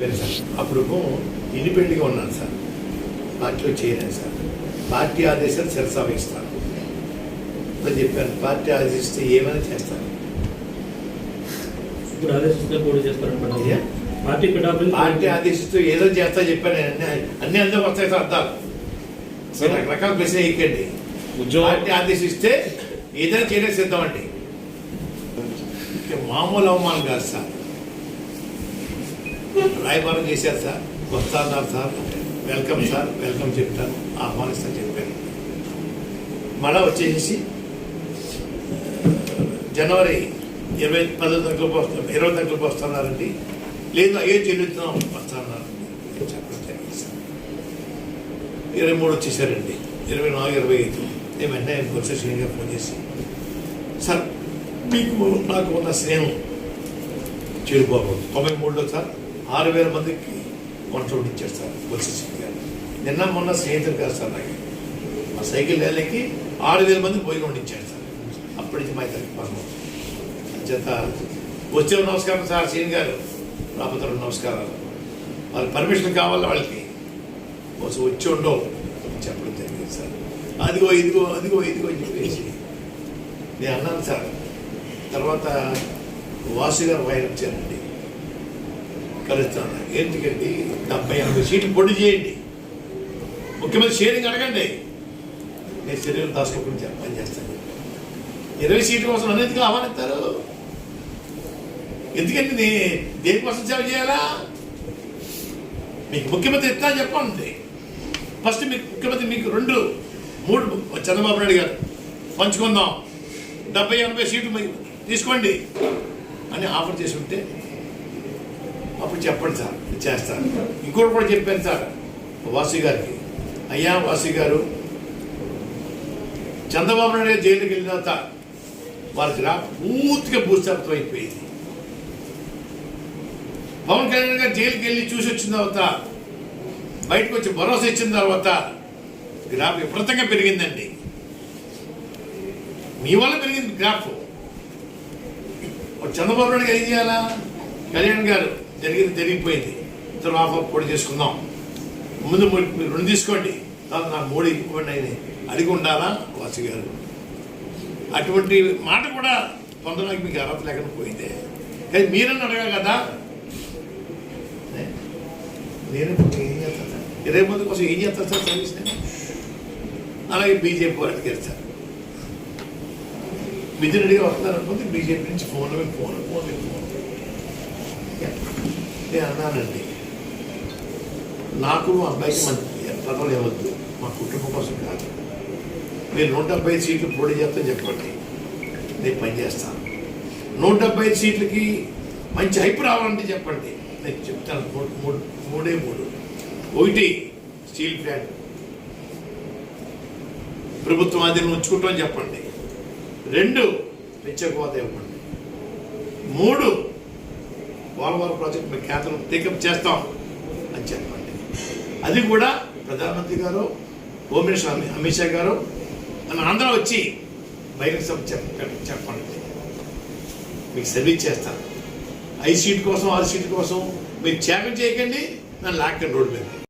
చెప్పాను సార్. అప్పుడు ఇండిపెండెంట్గా ఉన్నాను సార్. పార్టీలో చేరాను సార్. పార్టీ ఆదేశాలు శిరసావహిస్తాను. అని చెప్పాను. పార్టీ ఆదేశిస్తే ఏమైనా చేస్తాను. పార్టీ ఆదేశిస్తూ ఏదో చేస్తా చెప్పాను. అన్ని అన్ని అందరూ వస్తాయి సార్ అర్థాలు మీరు రకరకాల ప్రశ్న ఉద్యోగం పార్టీ ఆదేశిస్తే ఏదైనా చేయడానికి సిద్ధం అండి మామూలు అవమానం కాదు సార్. రాయబారం చేశారు సార్. వస్తాన్నారు సార్ వెల్కమ్ సార్ వెల్కమ్ చెప్తాను. ఆహ్వానిస్తాను చెప్పాను. మళ్ళా వచ్చేసి జనవరి ఇరవై పదో తగ్గులకు వస్తాం ఇరవై తగ్గులకు వస్తున్నారండి లేదు అయ్యో చెల్లుతున్నాం వస్తున్నారు. అన్నారు ఇరవై మూడు వచ్చేసారండి. ఇరవై నాలుగు ఇరవై ఐదు. నేను వెంటనే కొంచెం శ్రేణిగా ఫోన్ చేసి సార్ మీకు నాకు ఉన్న స్నేహం చెడిపోకూడదు తొంభై మూడులో సార్ ఆరు వేల మందికి వంట ఇచ్చారు సార్ బొత్స గారు. నిన్న మొన్న స్నేహితులు కాదు సార్ నాకు. మా సైకిల్ ర్యాలీకి ఆరు వేల మంది వండి ఇచ్చారు సార్. అప్పటి నుంచి మా ఇద్దరికి పర్వం చేత వచ్చే నమస్కారం సార్ సీన్ గారు. రాబోతున్న నమస్కారాలు. వాళ్ళకి పర్మిషన్ కావాలి వాళ్ళకి. కొంచెం వచ్చి ఉండవు చెప్పడం జరిగింది సార్. అదిగో ఇదిగో అదిగో ఇదిగో అని చెప్పేసి నేను అన్నాను సార్. తర్వాత వాసు గారు వైరప్ వచ్చారండి కలుస్తాను. ఎందుకండి డెబ్బై ఎనభై సీట్లు పొడి చేయండి. ముఖ్యమంత్రి షేరింగ్ అడగండి. నేను శరీరం దాచుకోకుండా పని చేస్తాను. ఇరవై సీట్ల కోసం నన్ను ఆహ్వానిస్తారు ఎందుకంటే నే దేనికోసం సేవ చేయాలా? మీకు ముఖ్యమంత్రి ఎత్తా చెప్పండి? ఫస్ట్ మీకు ముఖ్యమంత్రి మీకు రెండు మూడు చంద్రబాబు నాయుడు గారు పంచుకుందాం. డెబ్బై ఎనభై సీట్లు తీసుకోండి. అని ఆఫర్ చేసి ఉంటే అప్పుడు చెప్పండి సార్ చేస్తాను. ఇంకోటి కూడా చెప్పాను సార్ వాసు గారికి. అయ్యా వాసు గారు చంద్రబాబు నాయుడు గారు జైలుకి వెళ్ళిన తర్వాత వాళ్ళ గ్రాఫ్ పూర్తిగా భూస్థాపితం అయిపోయింది. పవన్ కళ్యాణ్ గారు జైలుకి వెళ్ళి చూసి వచ్చిన తర్వాత బయటకు వచ్చి భరోసా ఇచ్చిన తర్వాత గ్రాఫ్ విపరీతంగా పెరిగిందండి. మీ వల్ల పెరిగింది గ్రాఫ్. చంద్రబాబు నాయుడు గారు ఏం చేయాలా? కళ్యాణ్ గారు జరిగింది జరిగిపోయింది. ఇద్దరు ఆఫర్ పొడి చేసుకుందాం. ముందు మీరు రెండు తీసుకోండి. తర్వాత నాకు మూడు ఇవ్వండి ఆయన అడిగి ఉండాలా? వాసు గారు. అటువంటి మాట కూడా పొందడానికి మీకు అర్హత లేకుండా పోయింది. కానీ మీరని అడగాలి కదా. నేను ఏం చేస్తాను సార్? ఇరవై మంది కోసం ఏం చేస్తాను సార్ సర్వీస్ నేను అలాగే బీజేపీ వారికి అడిగారు సార్. మిథునుడిగా వస్తున్నారు బీజేపీ నుంచి ఫోన్లో ఫోన్ ఫోన్ ఫోన్ నేను అన్నానండి. నాకు మా అబ్బాయికి మంచి పదవులు ఇవ్వద్దు మా కుటుంబం కోసం కాదు. మీరు నూట డెబ్బై సీట్లు పోటీ చేస్తాను చెప్పండి. నేను పని చేస్తాను. నూట డెబ్బై సీట్లకి మంచి హైప్ రావాలంటే చెప్పండి. నేను చెప్తాను. మూడు మూడు మూడే మూడు. ఒకటి స్టీల్ ప్లాంట్. ప్రభుత్వం అది ఉంచుకుంటామని చెప్పండి. రెండు పెంచకపోతే ఇవ్వండి. మూడు పోలవరం ప్రాజెక్ట్ మేము కేంద్రం టేకప్ చేస్తాం అని చెప్పండి. అది కూడా ప్రధానమంత్రి గారు హోమ్ మినిస్టర్ అమిత్ షా గారు మన ఆంధ్ర వచ్చి బహిరంగ సభ చెప్పండి. మీకు సర్వీస్ చేస్తాను ఐదు సీట్ కోసం ఆరు సీట్ కోసం మీరు త్యాగం చేయకండి నన్ను లాక్కండి రోడ్డు మీద.